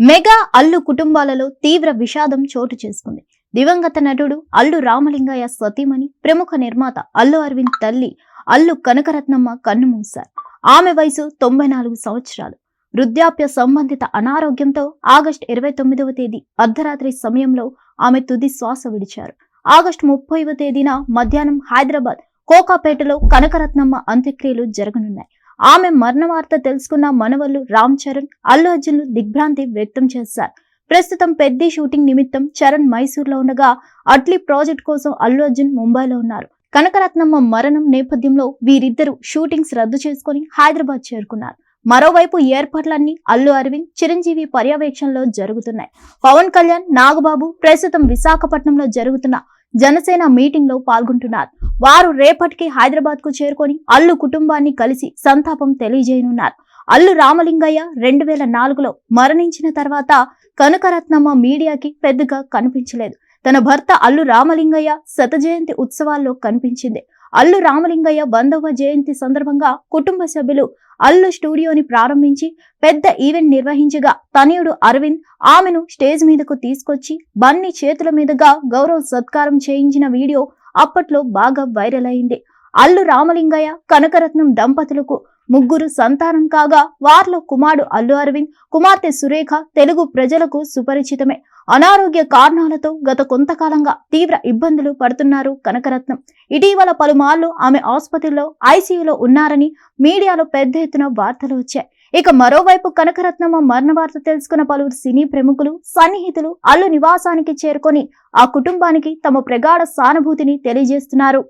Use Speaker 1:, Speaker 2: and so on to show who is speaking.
Speaker 1: Mega Allu కుటుంబాలలో తీవ్ర విషాదం చోటు చేసుకుంది. దివంగత నటుడు అల్లు రామలింగయ్య సతీమణి ప్రముఖ నిర్మాత అల్లు అరవింద్ తల్లి అల్లు కనకరత్నమ్మ కన్ను మూశారు. ఆమె వయసు తొంభై నాలుగు సంవత్సరాలు. వృద్ధాప్య సంబంధిత అనారోగ్యంతో ఆగస్టు ఇరవై తొమ్మిదవ తేదీ అర్ధరాత్రి సమయంలో ఆమె తుది శ్వాస విడిచారు. ఆగస్టు ముప్పైవ తేదీన మధ్యాహ్నం హైదరాబాద్ కోకాపేటలో కనకరత్నమ్మ అంత్యక్రియలు జరగనున్నాయి. ఆమె మరణ వార్త తెలుసుకున్న మనవలు రామ్ చరణ్ అల్లు అర్జున్లు దిగ్భ్రాంతి వ్యక్తం చేశారు. ప్రస్తుతం పెద్ద షూటింగ్ నిమిత్తం చరణ్ మైసూర్లో ఉండగా అట్లీ ప్రాజెక్ట్ కోసం అల్లు అర్జున్ ముంబైలో ఉన్నారు. కనకరత్నమ్మ మరణం నేపథ్యంలో వీరిద్దరూ షూటింగ్స్ రద్దు చేసుకుని హైదరాబాద్ చేరుకున్నారు. మరోవైపు ఏర్పాట్లన్నీ అల్లు అరవింద్ చిరంజీవి పర్యవేక్షణలో జరుగుతున్నాయి. పవన్ కళ్యాణ్ నాగబాబు ప్రస్తుతం విశాఖపట్నంలో జరుగుతున్న జనసేన మీటింగ్లో పాల్గొంటున్నారు. వారు రేపటికి హైదరాబాద్కు చేరుకొని అల్లు కుటుంబాన్ని కలిసి సంతాపం తెలియజేయనున్నారు. అల్లు రామలింగయ్య రెండు వేల నాలుగులో మరణించిన తర్వాత కనకరత్నమ్మ మీడియాకి పెద్దగా కనిపించలేదు. తన భర్త అల్లు రామలింగయ్య శత జయంతి ఉత్సవాల్లో కనిపించింది. అల్లు రామలింగయ్య వందవ జయంతి సందర్భంగా కుటుంబ సభ్యులు అల్లు స్టూడియోని ప్రారంభించి పెద్ద ఈవెంట్ నిర్వహించగా తనయుడు అరవింద్ ఆమెను స్టేజ్ మీదకు తీసుకొచ్చి బన్నీ చేతుల మీదుగా గౌరవ సత్కారం చేయించిన వీడియో అప్పట్లో బాగా వైరల్ అయింది. అల్లు రామలింగయ్య కనకరత్నం దంపతులకు ముగ్గురు సంతానం కాగా వారిలో కుమారుడు అల్లు అరవింద్ కుమార్తె సురేఖ తెలుగు ప్రజలకు సుపరిచితమే. అనారోగ్య కారణాలతో గత కొంతకాలంగా తీవ్ర ఇబ్బందులు పడుతున్నారు కనకరత్నం. ఇటీవల పలుమార్లు ఆమె ఆసుపత్రిలో ఐసీయూలో ఉన్నారని మీడియాలో పెద్ద ఎత్తున వార్తలు వచ్చాయి. ఇక మరోవైపు కనకరత్నమ్మ మరణ వార్త తెలుసుకున్న పలువురు సినీ ప్రముఖులు సన్నిహితులు అల్లు నివాసానికి చేరుకొని ఆ కుటుంబానికి తమ ప్రగాఢ సానుభూతిని తెలియజేస్తున్నారు.